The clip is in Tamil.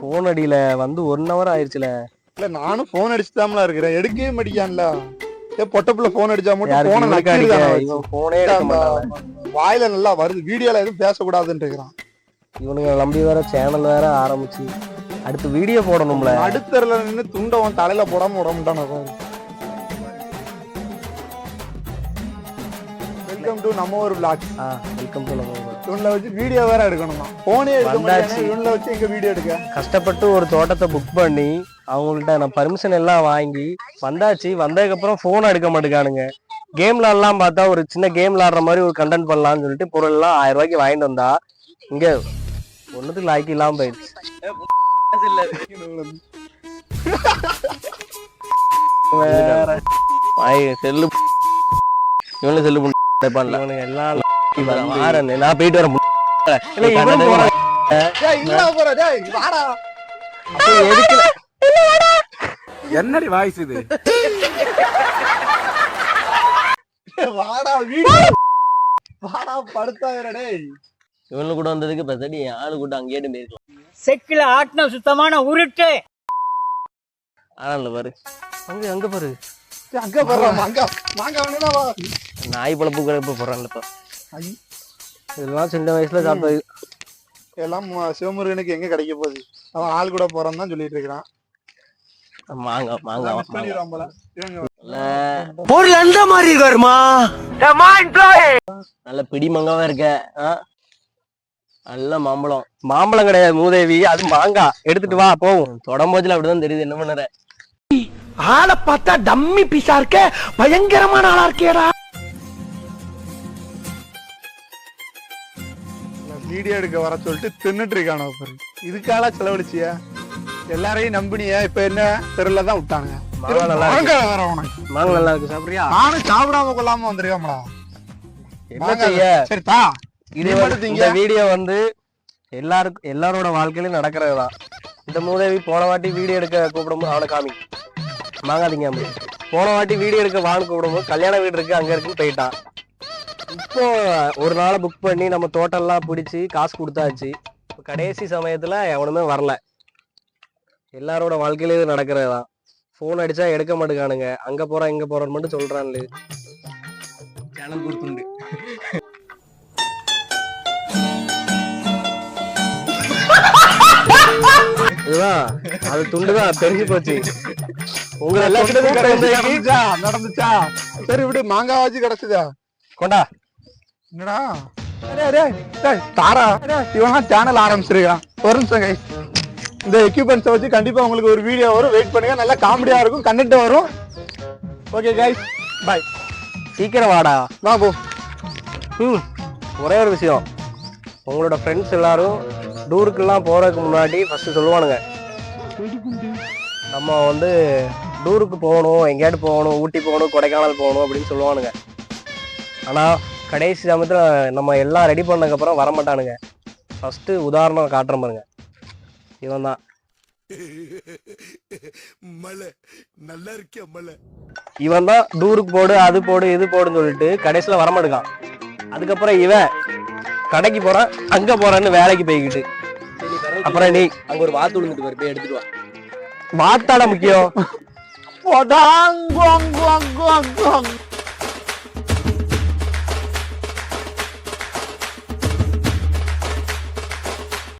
போன் அடியில வந்து ஒன் ஹவர் ஆயிடுச்சுல இல்ல நானும் போன் அடிச்சுதாம்ல இருக்கிறேன். எடுக்கவே மாட்டேங்கான்ல ஏ பொட்ட புள்ள போன் அடிச்சா மட்டும் போனை போனே வாயில நல்லா வருது. வீடியோல எதுவும் பேசக்கூடாதுன்னு இருக்கிறான். இவனுங்க நம்பி வேற சேனல் வேற ஆரம்பிச்சு அடுத்து வீடியோ போடணும்ல. நடுத்தரில் நின்று துண்டை உன் தலையில போடாம விட மாட்டான வெல்கம் டு நம்ம ஒரு ஆ வெல்கம் டு நம்ம. இவன்ல வச்சு வீடியோ வேற எடுக்கணுமா? போனே எடுக்க இவன்ல வச்சு எங்க வீடியோ எடுக்க? கஷ்டப்பட்டு ஒரு தோட்டத்தை புக் பண்ணி அவங்கள்ட்ட நான் பர்மிஷன் எல்லாம் வாங்கி வந்தாச்சு. வந்ததுக்கப்புறம் ஃபோன் எடுக்க மாட்டேங்கானுங்க கேம்ல எல்லாம் பார்த்தா ஒரு சின்ன கேம் விளாடுற மாதிரி ஒரு கண்டென்ட் பண்ணலாம்னு சொல்லிட்டு பொருள் எல்லாம் ஆயிரம் ரூபாய்க்கு வாங்கிட்டு வந்தா இங்க ஒண்ணுத்துக்கு லாய்க்கு இல்லாம போயிடுச்சு. செல்லு. இவனு செல்லு பண்ணல இவனுங்க எல்லாம் நான் போயிட்டு எதுக்கு? என்னடி வாய்ஸ் இது? வாடா வாடா. படுத்தாங்கடா இவனு கூட வந்ததுக்கு பெசடி ஆளு கூட அங்கேயே போயிருக்கலாம் செக்கில ஆட்டின சுத்தமான உருட்டு. ஆனா பாரு. அங்க அங்க பாரு. அங்க வாங்க வாங்க வா நாய் பழப்பு கூட இப்ப போறான்ல இப்ப. ஐ, இதெல்லாம் சின்ன வயசுல சாப்பிட்டது. எல்லாம் சிவமுருகனுக்கு எங்க கிடைக்க போகுது? அவன் ஆள் கூட போறான்னு தான் சொல்லிட்டு இருக்கிறான். மாங்க மாங்க பொருள் எந்த மாதிரி வருமா நல்ல பிடி மங்காவா இருக்க? நல்ல மாம்பழம். மாம்பழம் கிடையாது மூதேவி. அது மாங்காய் எடுத்துட்டு வா போவோம். தொடம்போச்சுல அப்படிதான் தெரியுது என்ன பண்ணுற? ஆளை பார்த்தா டம்மி பீஸா இருக்க பயங்கரமான ஆளா இருக்கேடா வீடியோ எடுக்க வர சொல்லிட்டு தின்னுட்டு இருக்கான பாரு. இதுக்கால செலவழிச்சியா? எல்லாரையும் நம்பினியா இப்ப என்ன தெருல தான் விட்டானுங்க. இருக்கு. வேற உனக்கு. மாங்காய் நல்லா இருக்கு சாப்பிடுறியா? நானும் சாப்பிடாம கொள்ளாம வந்திருக்காமடா என்ன செய்ய? சரி தா. இது நீ வந்து- மட்டும் திங்க. இந்த வீடியோ வந்து எல்லாருக்கும் எல்லாரோட வாழ்க்கையிலும் நடக்கிறது தான். இந்த மூதேவி போன வாட்டி வீடியோ எடுக்க கூப்பிடும்போது அவனை காமி. போன வாட்டி வீடியோ எடுக்க வான்னு கூப்பிடும்போது கல்யாண வீடு இருக்கு அங்க இருக்குன்னு போயிட்டான். இப்போ ஒரு நாளை புக் பண்ணி நம்ம தோட்டம்லாம் பிடிச்சி காசு கொடுத்தாச்சு. இப்போ கடைசி சமயத்துல எவனுமே வரல. எல்லாரோட வாழ்க்கையிலும் இது நடக்கிறது தான் ஃபோன் அடிச்சா எடுக்க மாட்டேங்கானுங்க அங்க போறேன் இங்க போறேன்னு மட்டும் சொல்றான்ல. சேனல் கொடுத்துண்டு இதுதான். அது துண்டுதான். தெரிஞ்சு போச்சு. உங்களை எல்லா நடந்துச்சா? சரி விடு மாங்காய் வச்சு கிடைச்சதா கொண்டா. என்னடா? தாரா. இவனா சேனல் ஆரம்பிச்சிருக்கான். ஒரு நிமிஷம் கை இந்த எக்யூப்மெண்ட்ஸை வச்சு கண்டிப்பாக உங்களுக்கு ஒரு வீடியோ வரும். வெயிட் பண்ணுங்க. நல்லா காமெடியாக இருக்கும். கண்டென்ட் வரும். ஓகே கைஸ் பாய் சீக்கிரம் வாடா. வா போ. ம் ஒரே ஒரு விஷயம். உங்களோட ஃப்ரெண்ட்ஸ் எல்லாரும் டூருக்கெல்லாம் போகிறதுக்கு முன்னாடி ஃபஸ்ட்டு சொல்லுவானுங்க. நம்ம வந்து டூருக்கு போகணும் எங்கேயாட்டு போகணும் ஊட்டி போகணும் கொடைக்கானல் போகணும் அப்படின்னு சொல்லுவானுங்க. ஆனால் கடைசி சமயத்தில் நம்ம எல்லாம் ரெடி பண்ணதுக்கப்புறம் வரமாட்டானுங்க. ஃபஸ்ட்டு உதாரணம் காட்டுறேன் பாருங்க. இவன் தான். மலை நல்லா இருக்கியா மலை? இவன் தான் டூருக்கு போடு அது போடு இது போடுன்னு சொல்லிட்டு கடைசியில் வரமாட்டுக்கான். அதுக்கப்புறம் இவன் கடைக்கு போறான் அங்க போறான்னு வேலைக்கு போய்கிட்டு. அப்புறம் நீ அங்க ஒரு வாத்து விழுந்துட்டு பாரு போய் எடுத்துட்டு வா. வாத்தாட முக்கியம்.